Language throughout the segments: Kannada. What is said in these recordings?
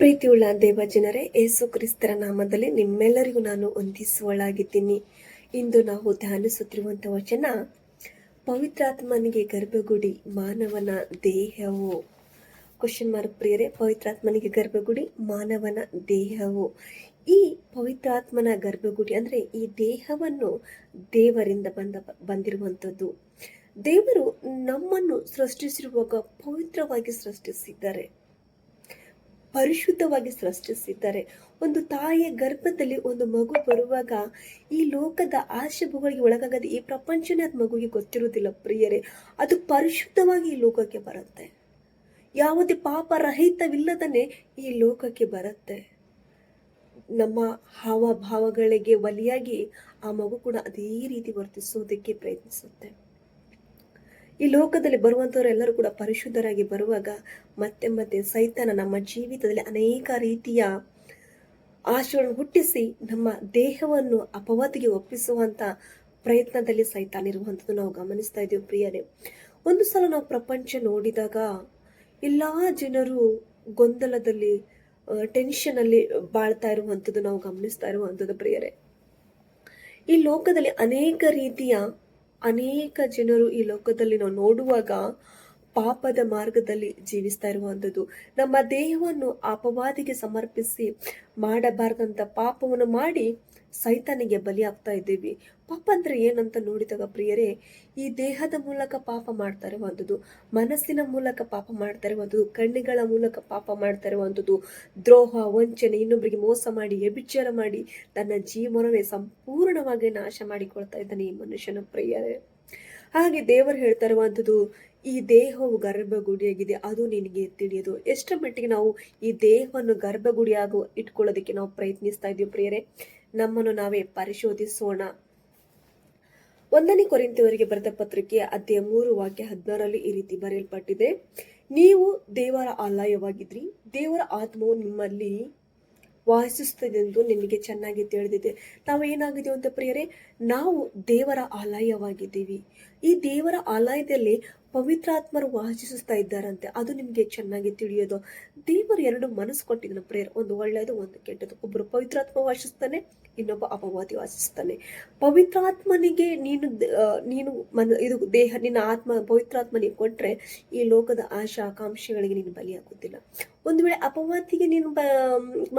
ಪ್ರೀತಿಯುಳ್ಳ ದೇವಜನರೇ ಏಸು ಕ್ರಿಸ್ತರ ನಾಮದಲ್ಲಿ ನಿಮ್ಮೆಲ್ಲರಿಗೂ ನಾನು ವಂದಿಸುವಳಾಗಿದ್ದೀನಿ. ಇಂದು ನಾವು ಧ್ಯಾನಿಸುತ್ತಿರುವಂಥ ವಚನ ಪವಿತ್ರಾತ್ಮನಿಗೆ ಗರ್ಭಗುಡಿ, ಮಾನವನ ದೇಹವು. ಕ್ವಶನ್ ಮಾರ್ಕ್ ಪ್ರಿಯರೇ ಪವಿತ್ರಾತ್ಮನಿಗೆ ಗರ್ಭಗುಡಿ, ಮಾನವನ ದೇಹವು. ಈ ಪವಿತ್ರಾತ್ಮನ ಗರ್ಭಗುಡಿ ಅಂದರೆ ಈ ದೇಹವನ್ನು ದೇವರಿಂದ ಬಂದ, ಬಂದಿರುವಂಥದ್ದು. ದೇವರು ನಮ್ಮನ್ನು ಸೃಷ್ಟಿಸಿರುವಾಗ ಪವಿತ್ರವಾಗಿ ಸೃಷ್ಟಿಸಿದ್ದಾರೆ. ಪರಿಶುದ್ಧವಾಗಿ ಸೃಷ್ಟಿಸಿದ್ದಾರೆ. ಒಂದು ತಾಯಿಯ ಗರ್ಭದಲ್ಲಿ ಒಂದು ಮಗು ಬರುವಾಗ ಈ ಲೋಕದ ಆಶೆಭಗಳಿಗೆ ಒಳಗಾಗದೆ ಈ ಪ್ರಪಂಚನೇ ಅದು ಮಗುವಿಗೆ ಗೊತ್ತಿರುವುದಿಲ್ಲ ಪ್ರಿಯರೇ. ಅದು ಪರಿಶುದ್ಧವಾಗಿ ಈ ಲೋಕಕ್ಕೆ ಬರುತ್ತೆ. ಯಾವುದೇ ಪಾಪ ರಹಿತವಿಲ್ಲದನೆ ಈ ಲೋಕಕ್ಕೆ ಬರುತ್ತೆ. ನಮ್ಮ ಹಾವಭಾವಗಳಿಗೆ ಒಲಿಯಾಗಿ ಆ ಮಗು ಕೂಡ ಅದೇ ರೀತಿ ವರ್ತಿಸುವುದಕ್ಕೆ ಪ್ರಯತ್ನಿಸುತ್ತೆ. ಈ ಲೋಕದಲ್ಲಿ ಬರುವಂಥವರೆಲ್ಲರೂ ಕೂಡ ಪರಿಶುದ್ಧರಾಗಿ ಬರುವಾಗ ಮತ್ತೆ ಮತ್ತೆ ಸೈತಾನ ನಮ್ಮ ಜೀವಿತದಲ್ಲಿ ಅನೇಕ ರೀತಿಯ ಆಶೆಗಳನ್ನು ಹುಟ್ಟಿಸಿ ನಮ್ಮ ದೇಹವನ್ನು ಅಪವಾದಿಗೆ ಒಪ್ಪಿಸುವಂಥ ಪ್ರಯತ್ನದಲ್ಲಿ ಸೈತಾನ ಇರುವಂಥದ್ದು ನಾವು ಗಮನಿಸ್ತಾ ಇದ್ದೀವಿ ಪ್ರಿಯರೇ. ಒಂದು ಸಲ ನಾವು ಪ್ರಪಂಚ ನೋಡಿದಾಗ ಎಲ್ಲ ಜನರು ಗೊಂದಲದಲ್ಲಿ ಟೆನ್ಷನ್ ಅಲ್ಲಿ ಬಾಳ್ತಾ ಇರುವಂಥದ್ದು ನಾವು ಗಮನಿಸ್ತಾ ಇರುವಂಥದ್ದು ಪ್ರಿಯರೇ. ಈ ಲೋಕದಲ್ಲಿ ಅನೇಕ ರೀತಿಯ ಅನೇಕ ಜನರು ಈ ಲೋಕದಲ್ಲಿ ನಾವು ನೋಡುವಾಗ ಪಾಪದ ಮಾರ್ಗದಲ್ಲಿ ಜೀವಿಸ್ತಾ ಇರುವಂಥದ್ದು. ನಮ್ಮ ದೇಹವನ್ನು ಅಪವಾದಿಗೆ ಸಮರ್ಪಿಸಿ ಮಾಡಬಾರ್ದಂಥ ಪಾಪವನ್ನು ಮಾಡಿ ಸೈತಾನಿಗೆ ಬಲಿಯಾಗ್ತಾ ಇದ್ದೀವಿ. ಪಾಪ ಅಂದರೆ ಏನಂತ ನೋಡಿದಾಗ ಪ್ರಿಯರೇ, ಈ ದೇಹದ ಮೂಲಕ ಪಾಪ ಮಾಡ್ತಾ ಇರುವಂಥದ್ದು ಮನಸ್ಸಿನ ಮೂಲಕ ಪಾಪ ಮಾಡ್ತಾ ಇರುವಂಥದ್ದು ಕಣ್ಣುಗಳ ಮೂಲಕ ಪಾಪ ಮಾಡ್ತಾ ಇರುವಂಥದ್ದು ದ್ರೋಹ, ವಂಚನೆ ಇನ್ನೊಬ್ಬರಿಗೆ ಮೋಸ ಮಾಡಿ, ವ್ಯಭಿಚಾರ ಮಾಡಿ, ತನ್ನ ಜೀವನವೇ ಸಂಪೂರ್ಣವಾಗಿ ನಾಶ ಮಾಡಿಕೊಳ್ತಾ ಇದ್ದಾನೆ ಈ ಮನುಷ್ಯನ ಪ್ರಿಯರೇ. ಹಾಗೆ ದೇವರು ಹೇಳ್ತಾ ಇರುವಂಥದ್ದು ಈ ದೇಹವು ಗರ್ಭಗುಡಿಯಾಗಿದೆ, ಅದು ನಿನಗೆ ತಿಳಿಯೋದು. ಎಷ್ಟರ ಮಟ್ಟಿಗೆ ನಾವು ಈ ದೇಹವನ್ನು ಗರ್ಭಗುಡಿಯಾಗು ಇಟ್ಕೊಳ್ಳೋದಕ್ಕೆ ನಾವು ಪ್ರಯತ್ನಿಸ್ತಾ ಇದ್ದೀವಿ ಪ್ರಿಯರೇ. ನಮ್ಮನ್ನು ನಾವೇ ಪರಿಶೋಧಿಸೋಣ. ಒಂದನೇ ಕೊರಿಂತಿಯವರಿಗೆ ಬರೆದ ಪತ್ರಿಕೆ ಅಧ್ಯಾಯ ಮೂರು, ವಾಕ್ಯ ಹದಿನಾರರಲ್ಲಿ ಈ ರೀತಿ ಬರೆಯಲ್ಪಟ್ಟಿದೆ. ನೀವು ದೇವರ ಆಲಯವಾಗಿದ್ರಿ, ದೇವರ ಆತ್ಮವು ನಿಮ್ಮಲ್ಲಿ ವಾಸಿಸುತ್ತದೆಂದು ನಿಮಗೆ ಚೆನ್ನಾಗಿ ತಿಳಿದಿದೆ. ನಾವು ಏನಾಗಿದ್ದೀವಿ ಅಂತ ಪ್ರಿಯರೇ, ನಾವು ದೇವರ ಆಲಯವಾಗಿದ್ದೀವಿ. ಈ ದೇವರ ಆಲಯದಲ್ಲಿ ಪವಿತ್ರಾತ್ಮರು ವಾಸಿಸ್ತಾ ಇದ್ದಾರಂತೆ. ಅದು ನಿಮಗೆ ಚೆನ್ನಾಗಿ ತಿಳಿಯೋದು. ದೇವರು ಎರಡು ಮನಸ್ಸು ಕೊಟ್ಟಿದ್ದಾನೆ ಪ್ರೇಯರ್, ಒಂದು ಒಳ್ಳೆಯದು, ಒಂದು ಕೆಟ್ಟದ್ದು ಒಬ್ಬರು ಪವಿತ್ರಾತ್ಮ ವಾಸಿಸ್ತಾನೆ, ಇನ್ನೊಬ್ಬ ಅಪವಾದಿ ವಾಸಿಸ್ತಾನೆ. ಪವಿತ್ರಾತ್ಮನಿಗೆ ನೀನು ನೀನು ಮನ, ಇದು ದೇಹ, ನಿನ್ನ ಆತ್ಮ, ಪವಿತ್ರಾತ್ಮನಿಗೆ ಕೊಟ್ಟರೆ ಈ ಲೋಕದ ಆಶಾ, ಆಕಾಂಕ್ಷೆಗಳಿಗೆ ನೀನು ಬಲಿಯಾಗುತ್ತಿಲ್ಲ. ಒಂದು ವೇಳೆ ಅಪವಾದಿಗೆ ನೀನು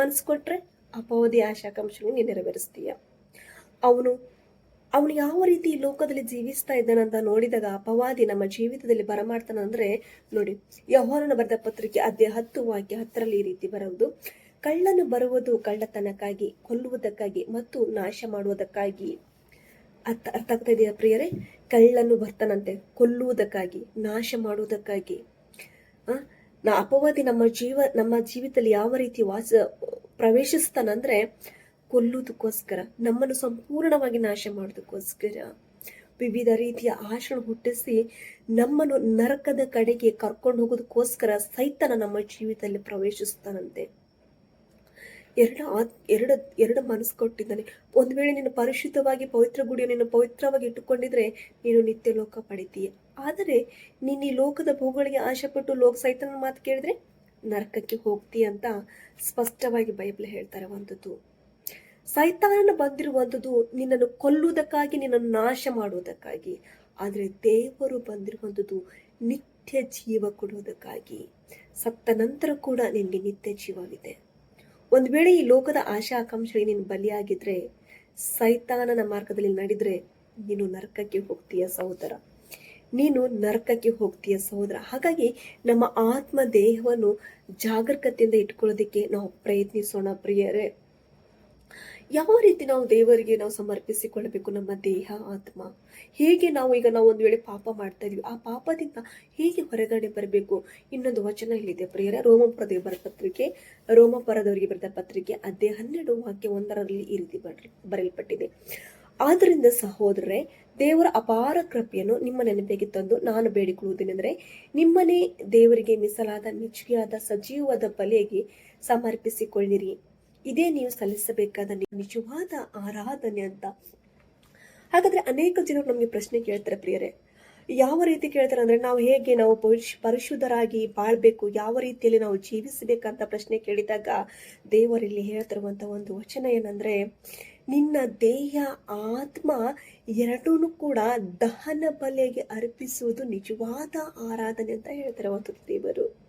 ಮನಸ್ಸು ಕೊಟ್ಟರೆ ಅಪವಾದಿ ಆಶಾಕಾಂಕ್ಷೆಗಳು ನೀನು ನೆರವೇರಿಸ್ತೀಯ. ಅವನು ಅವನು ಯಾವ ರೀತಿ ಈ ಲೋಕದಲ್ಲಿ ಜೀವಿಸ್ತಾ ಇದ್ದಾನಂತ ನೋಡಿದಾಗ ಅಪವಾದಿ ನಮ್ಮ ಜೀವಿತದಲ್ಲಿ ಬರಮಾಡ್ತಾನಂದ್ರೆ ನೋಡಿ ಯಹೋರನ ಬರೆದ ಪತ್ರಿಕೆ ಅದೇ ಹತ್ತು ವಾಕ್ಯ ಹತ್ತರಲ್ಲಿ ಈ ರೀತಿ ಬರುವುದು ಕಳ್ಳನು ಬರುವುದು ಕಳ್ಳತನಕ್ಕಾಗಿ ಕೊಲ್ಲುವುದಕ್ಕಾಗಿ ಮತ್ತು ನಾಶ ಮಾಡುವುದಕ್ಕಾಗಿ. ಅರ್ಥ ಅರ್ಥ ಆಗ್ತಾ ಇದೆಯಾ ಪ್ರಿಯರೇ? ಕಳ್ಳನು ಬರ್ತಾನಂತೆ ಕೊಲ್ಲುವುದಕ್ಕಾಗಿ ನಾಶ ಮಾಡುವುದಕ್ಕಾಗಿ. ಆ, ನಾ ಅಪವಾದಿ ನಮ್ಮ ಜೀವ ನಮ್ಮ ಜೀವಿತದಲ್ಲಿ ಯಾವ ರೀತಿ ವಾಸ ಪ್ರವೇಶಿಸ್ತಾನಂದ್ರೆ ಕೊಲ್ಲುವುದಕ್ಕೋಸ್ಕರ ನಮ್ಮನ್ನು ಸಂಪೂರ್ಣವಾಗಿ ನಾಶ ಮಾಡೋದಕ್ಕೋಸ್ಕರ ವಿವಿಧ ರೀತಿಯ ಆಶಣ ಹುಟ್ಟಿಸಿ ನಮ್ಮನ್ನು ನರಕದ ಕಡೆಗೆ ಕರ್ಕೊಂಡು ಹೋಗೋದಕ್ಕೋಸ್ಕರ ಸೈತನ ನಮ್ಮ ಜೀವಿತದಲ್ಲಿ ಪ್ರವೇಶಿಸ್ತಾನಂತೆ ಎರಡು ಆತ್, ಎರಡು ಎರಡು ಮನಸ್ಸು ಕೊಟ್ಟಿದ್ದಾನೆ. ಒಂದು ವೇಳೆ ನೀನು ಪರಿಶುದ್ಧವಾಗಿ ಪವಿತ್ರ ಗುಡಿಯ ನೀನು ಪವಿತ್ರವಾಗಿ ಇಟ್ಟುಕೊಂಡಿದ್ರೆ ನೀನು ನಿತ್ಯ ಲೋಕ ಪಡಿತೀಯ. ಆದರೆ ನೀನು ಈ ಲೋಕದ ಭೂಗಳಿಗೆ ಆಶೆಪಟ್ಟು ಲೋಕ ಸೈತನ ಮಾತು ಕೇಳಿದ್ರೆ ನರಕಕ್ಕೆ ಹೋಗ್ತೀಯ ಅಂತ ಸ್ಪಷ್ಟವಾಗಿ ಬೈಬಲ್ ಹೇಳ್ತಾರೆ ಇರುವಂಥದ್ದು ಸೈತಾನನ ಬಂದಿರುವಂಥದ್ದು ನಿನ್ನನ್ನು ಕೊಲ್ಲುವುದಕ್ಕಾಗಿ, ನಿನ್ನನ್ನು ನಾಶ ಮಾಡುವುದಕ್ಕಾಗಿ. ಆದರೆ ದೇವರು ಬಂದಿರುವಂಥದ್ದು ನಿತ್ಯ ಜೀವ ಕೊಡುವುದಕ್ಕಾಗಿ. ಸತ್ತ ನಂತರ ಕೂಡ ನಿನಗೆ ನಿತ್ಯ ಜೀವವಿದೆ. ಒಂದು ವೇಳೆ ಈ ಲೋಕದ ಆಶಾ ಆಕಾಂಕ್ಷೆಗೆ ನೀನು ಬಲಿಯಾಗಿದ್ರೆ, ಸೈತಾನನ ಮಾರ್ಗದಲ್ಲಿ ನಡೆದರೆ ನೀನು ನರಕಕ್ಕೆ ಹೋಗ್ತೀಯ ಸಹೋದರ. ನೀನು ನರಕಕ್ಕೆ ಹೋಗ್ತೀಯ ಸಹೋದರ. ಹಾಗಾಗಿ ನಮ್ಮ ಆತ್ಮ ದೇಹವನ್ನು ಜಾಗರೂಕತೆಯಿಂದ ಇಟ್ಕೊಳ್ಳೋದಕ್ಕೆ ನಾವು ಪ್ರಯತ್ನಿಸೋಣ ಪ್ರಿಯರೇ. ಯಾವ ರೀತಿ ನಾವು ದೇವರಿಗೆ ನಾವು ಸಮರ್ಪಿಸಿಕೊಳ್ಳಬೇಕು ನಮ್ಮ ದೇಹ, ಆತ್ಮ? ಹೇಗೆ ನಾವು ಈಗ ನಾವು ಒಂದು ವೇಳೆ ಪಾಪ ಮಾಡ್ತಾ ಇದೀವಿ, ಆ ಪಾಪದಿಂದ ಹೇಗೆ ಹೊರಗಡೆ ಬರಬೇಕು? ಇನ್ನೊಂದು ವಚನ ಇಲ್ಲಿದೆ ಪ್ರಿಯರ ರೋಮಪುರ ಬರೆದ ಪತ್ರಿಕೆ ರೋಮಪುರದವರಿಗೆ ಬರೆದ ಪತ್ರಿಕೆ ಅದೇ ಹನ್ನೆರಡು ವಾಕ್ಯ ಒಂದರಲ್ಲಿ ಈ ರೀತಿ ಬರ- ಬರೆಯಲ್ಪಟ್ಟಿದೆ. ಆದ್ದರಿಂದ ಸಹೋದರರೇ, ದೇವರ ಅಪಾರ ಕೃಪೆಯನ್ನು ನಿಮ್ಮ ನೆನಪಿಗೆ ತಂದು ನಾನು ಬೇಡಿಕೊಳ್ಳುವುದೇನೆಂದರೆ ನಿಮ್ಮನೇ ದೇವರಿಗೆ ಮೀಸಲಾದ ಮೆಚ್ಚುಗೆಯಾದ ಸಜೀವದ ಬಲೆಗೆ ಸಮರ್ಪಿಸಿಕೊಳ್ಳಿರಿ. ಇದೇ ನೀವು ಸಲ್ಲಿಸಬೇಕಾದ ನಿಜವಾದ ಆರಾಧನೆ ಅಂತ. ಹಾಗಾದ್ರೆ ಅನೇಕ ಜನರು ನಮಗೆ ಪ್ರಶ್ನೆ ಕೇಳ್ತಾರೆ ಪ್ರಿಯರೇ. ಯಾವ ರೀತಿ ಕೇಳ್ತಾರೆ ಅಂದ್ರೆ ನಾವು ಹೇಗೆ ನಾವು ಪರಿಶ್ ಪರಿಶುದ್ಧರಾಗಿ ಬಾಳ್ಬೇಕು, ಯಾವ ರೀತಿಯಲ್ಲಿ ನಾವು ಜೀವಿಸಬೇಕಂತ ಪ್ರಶ್ನೆ ಕೇಳಿದಾಗ ದೇವರಲ್ಲಿ ಹೇಳ್ತಿರುವಂತ ಒಂದು ವಚನ ಏನಂದ್ರೆ, ನಿನ್ನ ದೇಹ ಆತ್ಮ ಎರಡೂ ಕೂಡ ದಹನ ಬಲೆಗೆ ಅರ್ಪಿಸುವುದು ನಿಜವಾದ ಆರಾಧನೆ ಅಂತ ಹೇಳ್ತಾರೆ ಒಂದು ದೇವರು.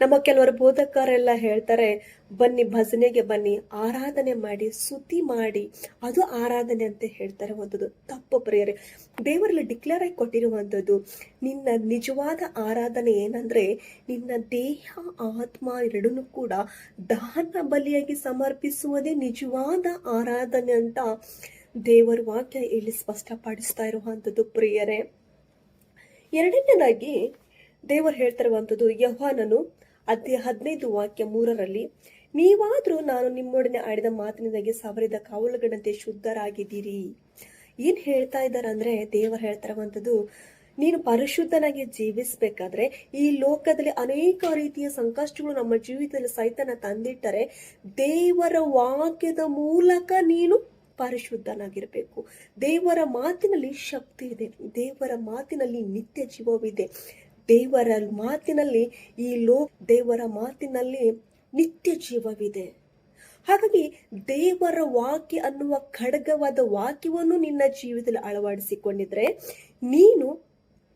ನಮ್ಮ ಕೆಲವರು ಬೋಧಕರೆಲ್ಲ ಹೇಳ್ತಾರೆ, ಬನ್ನಿ ಭಜನೆಗೆ ಬನ್ನಿ, ಆರಾಧನೆ ಮಾಡಿ, ಸ್ತುತಿ ಮಾಡಿ. ಅದು ಆರಾಧನೆ ಅಂತ ಹೇಳ್ತಾರೆ ಒಂದದು. ತಪ್ಪು ಪ್ರೇಯರೆ, ದೇವರಲ್ಲಿ ಡಿಕ್ಲೇರ್ ಆಗಿ ಕೊಟ್ಟಿರುವಂಥದ್ದು, ನಿನ್ನ ನಿಜವಾದ ಆರಾಧನೆ ಏನಂದ್ರೆ, ನಿನ್ನ ದೇಹ, ಆತ್ಮ ಎರಡನ್ನೂ ಕೂಡ ದಾನ ಬಲಿಯಾಗಿ ಸಮರ್ಪಿಸುವುದೇ ನಿಜವಾದ ಆರಾಧನೆ ಅಂತ ದೇವರ ವಾಕ್ಯ ಇಲ್ಲಿ ಸ್ಪಷ್ಟಪಡಿಸ್ತಾ ಇರುವಂಥದ್ದು ಪ್ರಿಯರೇ. ಎರಡನೇದಾಗಿ ದೇವರು ಹೇಳ್ತಿರುವಂಥದ್ದು ಯಹ್ವಾನನು ಅಧ್ಯಾಯ ಹದಿನೈದು ವಾಕ್ಯ ಮೂರರಲ್ಲಿ, ನೀವಾದರೂ ನಾನು ನಿಮ್ಮೊಡನೆ ಆಡಿದ ಮಾತಿನಿಂದಾಗಿ ಸವರಿದ ಕಾವಲುಗಳಂತೆ ಶುದ್ಧರಾಗಿದ್ದೀರಿ. ಏನು ಹೇಳ್ತಾ ಇದ್ದಾರೆ ಅಂದ್ರೆ, ದೇವರು ಹೇಳ್ತಿರುವಂಥದ್ದು, ನೀನು ಪರಿಶುದ್ಧನಾಗಿ ಜೀವಿಸಬೇಕಾದ್ರೆ ಈ ಲೋಕದಲ್ಲಿ ಅನೇಕ ರೀತಿಯ ಸಂಕಷ್ಟಗಳು ನಮ್ಮ ಜೀವಿತದಲ್ಲಿ ಸೈತನ ತಂದಿಟ್ಟರೆ, ದೇವರ ವಾಕ್ಯದ ಮೂಲಕ ನೀನು ಪರಿಶುದ್ಧನಾಗಿರಬೇಕು. ದೇವರ ಮಾತಿನಲ್ಲಿ ಶಕ್ತಿ ಇದೆ. ದೇವರ ಮಾತಿನಲ್ಲಿ ನಿತ್ಯ ಜೀವವಿದೆ. ದೇವರ ಮಾತಿನಲ್ಲಿ ಈ ಲೋ, ದೇವರ ಮಾತಿನಲ್ಲಿ ನಿತ್ಯ ಜೀವವಿದೆ. ಹಾಗಾಗಿ ದೇವರ ವಾಕ್ಯ ಅನ್ನುವ ಖಡ್ಗವಾದ ವಾಕ್ಯವನ್ನು ನಿನ್ನ ಜೀವಿತದಲ್ಲಿ ಅಳವಡಿಸಿಕೊಂಡಿದ್ರೆ ನೀನು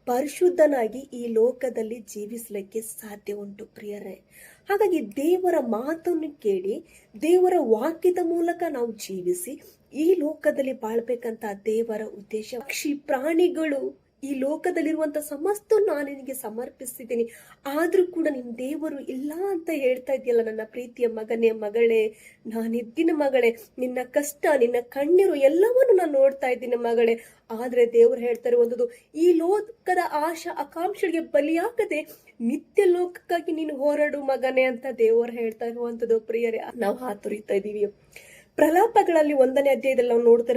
ಪರಿಶುದ್ಧನಾಗಿ ಈ ಲೋಕದಲ್ಲಿ ಜೀವಿಸಲಿಕ್ಕೆ ಸಾಧ್ಯ ಉಂಟು ಪ್ರಿಯರೇ. ಹಾಗಾಗಿ ದೇವರ ಮಾತನ್ನು ಕೇಳಿ, ದೇವರ ವಾಕ್ಯದ ಮೂಲಕ ನಾವು ಜೀವಿಸಿ, ಈ ಲೋಕದಲ್ಲಿ ಬಾಳ್ಬೇಕಂತ ದೇವರ ಉದ್ದೇಶ. ಪಕ್ಷಿ ಪ್ರಾಣಿಗಳು ಈ ಲೋಕದಲ್ಲಿರುವಂತ ಸಮಸ್ತ ನಾನು ನಿನಗೆ ಸಮರ್ಪಿಸಿದ್ದೀನಿ ಆದ್ರೂ ಕೂಡ ನಿನ್ ದೇವರು ಇಲ್ಲ ಅಂತ ಹೇಳ್ತಾ ಇದೆಯಲ್ಲ ನನ್ನ ಪ್ರೀತಿಯ ಮಗನೇ, ಮಗಳೇ, ನಾನಿದ್ದಿನ ಮಗಳೇ, ನಿನ್ನ ಕಷ್ಟ, ನಿನ್ನ ಕಣ್ಣೀರು ಎಲ್ಲವನ್ನು ನಾನು ನೋಡ್ತಾ ಇದ್ದೀನಿ ಮಗಳೇ. ಆದ್ರೆ ದೇವರು ಹೇಳ್ತಾ ಇರುವಂಥದ್ದು ಈ ಲೋಕದ ಆಶಾ ಆಕಾಂಕ್ಷೆಗೆ ಬಲಿಯಾಗದೆ ನಿತ್ಯ ಲೋಕಕ್ಕಾಗಿ ನೀನು ಹೋರಾಡು ಮಗನೇ ಅಂತ ದೇವರು ಹೇಳ್ತಾ ಇರುವಂಥದ್ದು ಪ್ರಿಯರೇ. ನಾವು ಹಾತೊರಿತಾ ಇದ್ದೀವಿ. ಪ್ರಲಾಪಗಳಲ್ಲಿ ಒಂದನೇ ಅಧ್ಯಾಯದಲ್ಲಿ ನಾವು ನೋಡ್ತಾ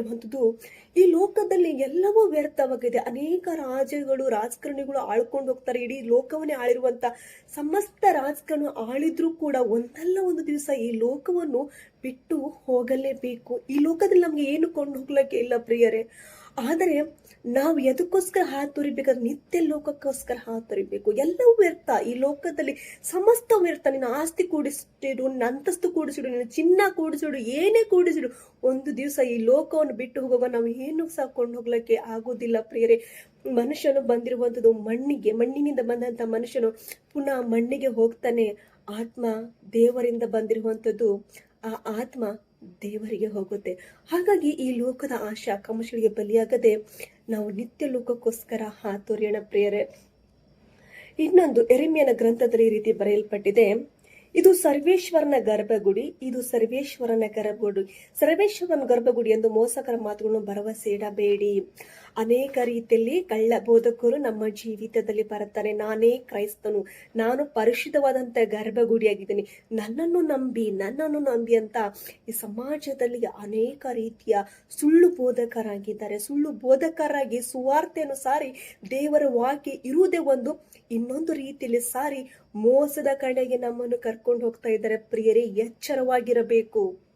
ಈ ಲೋಕದಲ್ಲಿ ಎಲ್ಲವೂ ವ್ಯರ್ಥವಾಗಿದೆ. ಅನೇಕ ರಾಜಗಳು ರಾಜಕಾರಣಿಗಳು ಆಳ್ಕೊಂಡು ಹೋಗ್ತಾರೆ. ಇಡೀ ಲೋಕವನ್ನೇ ಆಳಿರುವಂತ ಸಮಸ್ತ ರಾಜಕಾರಣ ಆಳಿದ್ರೂ ಕೂಡ ಒಂದಲ್ಲ ಒಂದು ದಿವಸ ಈ ಲೋಕವನ್ನು ಬಿಟ್ಟು ಹೋಗಲೇಬೇಕು. ಈ ಲೋಕದಲ್ಲಿ ನಮ್ಗೆ ಏನು ಕೊಂಡು ಹೋಗ್ಲಕ್ಕೆ ಇಲ್ಲ ಪ್ರಿಯರೇ. ಆದರೆ ನಾವು ಎದಕ್ಕೋಸ್ಕರ ಹಾತೊರಿಬೇಕಾದ್ರೆ ನಿತ್ಯ ಲೋಕಕ್ಕೋಸ್ಕರ ಹಾತೊರಿಬೇಕು ಎಲ್ಲವೂ ವ್ಯರ್ಥ. ಈ ಲೋಕದಲ್ಲಿ ಸಮಸ್ತ ವ್ಯರ್ಥ. ನಿನ್ನ ಆಸ್ತಿ ಕೂಡಿಸಿಡು ನಿನ್ನ ಅಂತಸ್ತು ಕೂಡಿಸಿಡು, ನಿನ್ನ ಚಿನ್ನ ಕೂಡಿಸಿಡು, ಏನೇ ಕೂಡಿಸಿಡು, ಒಂದು ದಿವಸ ಈ ಲೋಕವನ್ನು ಬಿಟ್ಟು ಹೋಗುವಾಗ ನಾವು ಏನು ಸಾಕೊಂಡು ಹೋಗ್ಲಿಕ್ಕೆ ಆಗೋದಿಲ್ಲ ಪ್ರಿಯರೇ. ಮನುಷ್ಯನು ಬಂದಿರುವಂಥದ್ದು ಮಣ್ಣಿಗೆ, ಮಣ್ಣಿನಿಂದ ಬಂದಂತ ಮನುಷ್ಯನು ಪುನಃ ಮಣ್ಣಿಗೆ ಹೋಗ್ತಾನೆ. ಆತ್ಮ ದೇವರಿಂದ ಬಂದಿರುವಂಥದ್ದು ಆ ಆತ್ಮ ದೇವರಿಗೆ ಹೋಗುತ್ತೆ. ಹಾಗಾಗಿ ಈ ಲೋಕದ ಆಶೆ ಆಕಾಂಕ್ಷೆಗಳಿಗೆ ಬಲಿಯಾಗದೆ ನಾವು ನಿತ್ಯ ಲೋಕಕ್ಕೋಸ್ಕರ ಹಾತೊರೆಯೋಣ ಪ್ರಿಯರೇ. ಇನ್ನೊಂದು ಎರಿಮಿಯನ ಗ್ರಂಥದಲ್ಲಿ ಈ ರೀತಿ ಬರೆಯಲ್ಪಟ್ಟಿದೆ. ಇದು ಸರ್ವೇಶ್ವರನ ಗರ್ಭಗುಡಿ, ಇದು ಸರ್ವೇಶ್ವರನ ಗರ್ಭಗುಡಿ. ಸರ್ವೇಶ್ವರನ ಗರ್ಭಗುಡಿ ಎಂದು ಮೋಸಕರ ಮಾತುಗಳನ್ನು ಭರವಸೆ ಇಡಬೇಡಿ. ಅನೇಕ ರೀತಿಯಲ್ಲಿ ಕಳ್ಳ ಬೋಧಕರು ನಮ್ಮ ಜೀವಿತದಲ್ಲಿ ಬರುತ್ತಾರೆ. ನಾನೇ ಕ್ರೈಸ್ತನು. ನಾನು ಪರಿಶುದ್ಧವಾದಂತ ಗರ್ಭಗುಡಿಯಾಗಿದ್ದೀನಿ. ನನ್ನನ್ನು ನಂಬಿ ನನ್ನನ್ನು ನಂಬಿ ಅಂತ ಈ ಸಮಾಜದಲ್ಲಿ ಅನೇಕ ರೀತಿಯ ಸುಳ್ಳು ಬೋಧಕರಾಗಿದ್ದಾರೆ. ಸುಳ್ಳು ಬೋಧಕರಾಗಿ ಸುವಾರ್ತೆಯನ್ನು ಸಾರಿ, ದೇವರ ವಾಕ್ಯ ಇರುವುದೇ ಒಂದು. ಇನ್ನೊಂದು ರೀತಿಯಲ್ಲಿ ಸಾರಿ, ಮೋಸದ ಕಡೆಗೆ ನಮ್ಮನ್ನು ಕರ್ಕೊಂಡು ಹೋಗ್ತಾ ಇದ್ದಾರೆ. ಪ್ರಿಯರೇ, ಎಚ್ಚರವಾಗಿರಬೇಕು.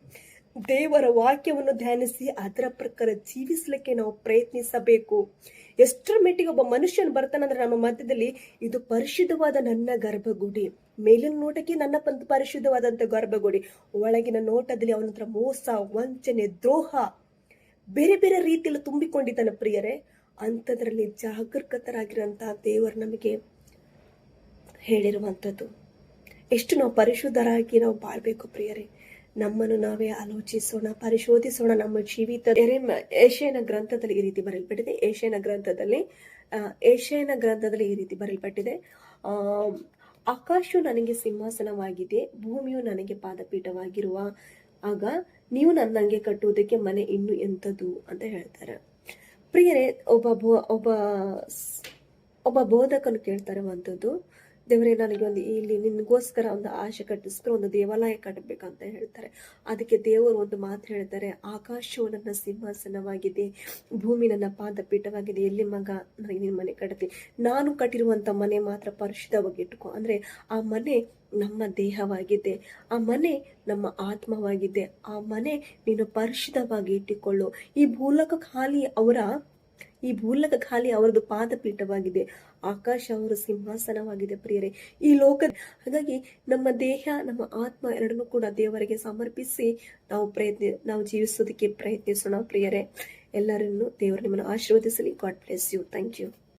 ದೇವರ ವಾಕ್ಯವನ್ನು ಧ್ಯಾನಿಸಿ ಅದರ ಪ್ರಕಾರ ಜೀವಿಸಲಿಕ್ಕೆ ನಾವು ಪ್ರಯತ್ನಿಸಬೇಕು. ಎಷ್ಟರ ಮಟ್ಟಿಗೆ ಒಬ್ಬ ಮನುಷ್ಯನು ಬರ್ತಾನಂದ್ರೆ ನಮ್ಮ ಮಧ್ಯದಲ್ಲಿ ಇದು ಪರಿಶುದ್ಧವಾದ ನನ್ನ ಗರ್ಭಗುಡಿ. ಮೇಲಿನ ನೋಟಕ್ಕೆ ನನ್ನ ಪಂತ ಪರಿಶುದ್ಧವಾದಂತ ಗರ್ಭಗುಡಿ. ಒಳಗಿನ ನೋಟದಲ್ಲಿ ಅವನ ಹತ್ರ ಮೋಸ, ವಂಚನೆ, ದ್ರೋಹ ಬೇರೆ ಬೇರೆ ರೀತಿಯಲ್ಲಿ ತುಂಬಿಕೊಂಡಿದ್ದಾನೆ ಪ್ರಿಯರೇ. ಅಂಥದ್ರಲ್ಲಿ ಜಾಗೃತರಾಗಿರುವಂತಹ ದೇವರು ನಮಗೆ ಹೇಳಿರುವಂಥದ್ದು. ಎಷ್ಟು ನಾವು ಪರಿಶುದ್ಧರಾಗಿ ನಾವು ಬಾಳ್ಬೇಕು ಪ್ರಿಯರೇ. ನಮ್ಮನ್ನು ನಾವೇ ಆಲೋಚಿಸೋಣ, ಪರಿಶೋಧಿಸೋಣ. ನಮ್ಮ ಜೀವಿತ ಏಷ್ಯನ ಗ್ರಂಥದಲ್ಲಿ ಈ ರೀತಿ ಬರೆಯಲ್ಪಟ್ಟಿದೆ. ಏಷ್ಯನ ಗ್ರಂಥದಲ್ಲಿ ಏಷ್ಯನ ಗ್ರಂಥದಲ್ಲಿ ಈ ರೀತಿ ಬರೆಯಲ್ಪಟ್ಟಿದೆ. ಆಕಾಶವು ನನಗೆ ಸಿಂಹಾಸನವಾಗಿದೆ, ಭೂಮಿಯು ನನಗೆ ಪಾದಪೀಠವಾಗಿರುವ ಆಗ ನೀವು ನನ್ನಂಗೆ ಕಟ್ಟುವುದಕ್ಕೆ ಮನೆ ಇನ್ನು ಎಂಥದ್ದು ಅಂತ ಹೇಳ್ತಾರೆ. ಪ್ರಿಯರೇ, ಒಬ್ಬ ಒಬ್ಬ ಒಬ್ಬ ಬೋಧಕನು ಕೇಳ್ತಾರೆ ಇರುವಂಥದ್ದು ದೇವರೇ, ನನಗೆ ಒಂದು ಇಲ್ಲಿ ನಿನಗೋಸ್ಕರ ಒಂದು ಆಶೆ ಕಟ್ಟಿಸ್ಕರ ಒಂದು ದೇವಾಲಯ ಕಟ್ಟಬೇಕಂತ ಹೇಳ್ತಾರೆ. ಅದಕ್ಕೆ ದೇವರು ಒಂದು ಮಾತು ಹೇಳ್ತಾರೆ, ಆಕಾಶವು ನನ್ನ ಸಿಂಹಾಸನವಾಗಿದೆ, ಭೂಮಿ ನನ್ನ ಪಾದಪೀಠವಾಗಿದೆ, ಎಲ್ಲಿ ಮಗ ನನಗೆ ನಿನ್ನ ಮನೆ ಕಟ್ಟತಿ ನಾನು ಕಟ್ಟಿರುವಂಥ ಮನೆ ಮಾತ್ರ ಪರಿಶುದ್ಧವಾಗಿ ಇಟ್ಕೊ ಅಂದರೆ ಆ ಮನೆ ನಮ್ಮ ದೇಹವಾಗಿದೆ, ಆ ಮನೆ ನಮ್ಮ ಆತ್ಮವಾಗಿದೆ, ಆ ಮನೆ ನೀನು ಪರಿಶುದ್ಧವಾಗಿ ಇಟ್ಟುಕೊಳ್ಳು. ಈ ಭೂಲಕ ಖಾಲಿ ಅವರ ಈ ಭೂಲಕ ಖಾಲಿ ಅವರದು ಪಾದಪೀಠವಾಗಿದೆ. ಆಕಾಶ ಅವರ ಸಿಂಹಾಸನವಾಗಿದೆ ಪ್ರಿಯರೇ. ಈ ಲೋಕ ಹಾಗಾಗಿ ನಮ್ಮ ದೇಹ, ನಮ್ಮ ಆತ್ಮ ಎರಡನ್ನೂ ಕೂಡ ದೇವರಿಗೆ ಸಮರ್ಪಿಸಿ ನಾವು ಪ್ರಯತ್ನ, ನಾವು ಜೀವಿಸೋದಕ್ಕೆ ಪ್ರಯತ್ನಿಸೋಣ ಪ್ರಿಯರೇ. ಎಲ್ಲರನ್ನು ದೇವರು ನಿಮ್ಮನ್ನು ಆಶೀರ್ವದಿಸಲಿ. God bless you thank you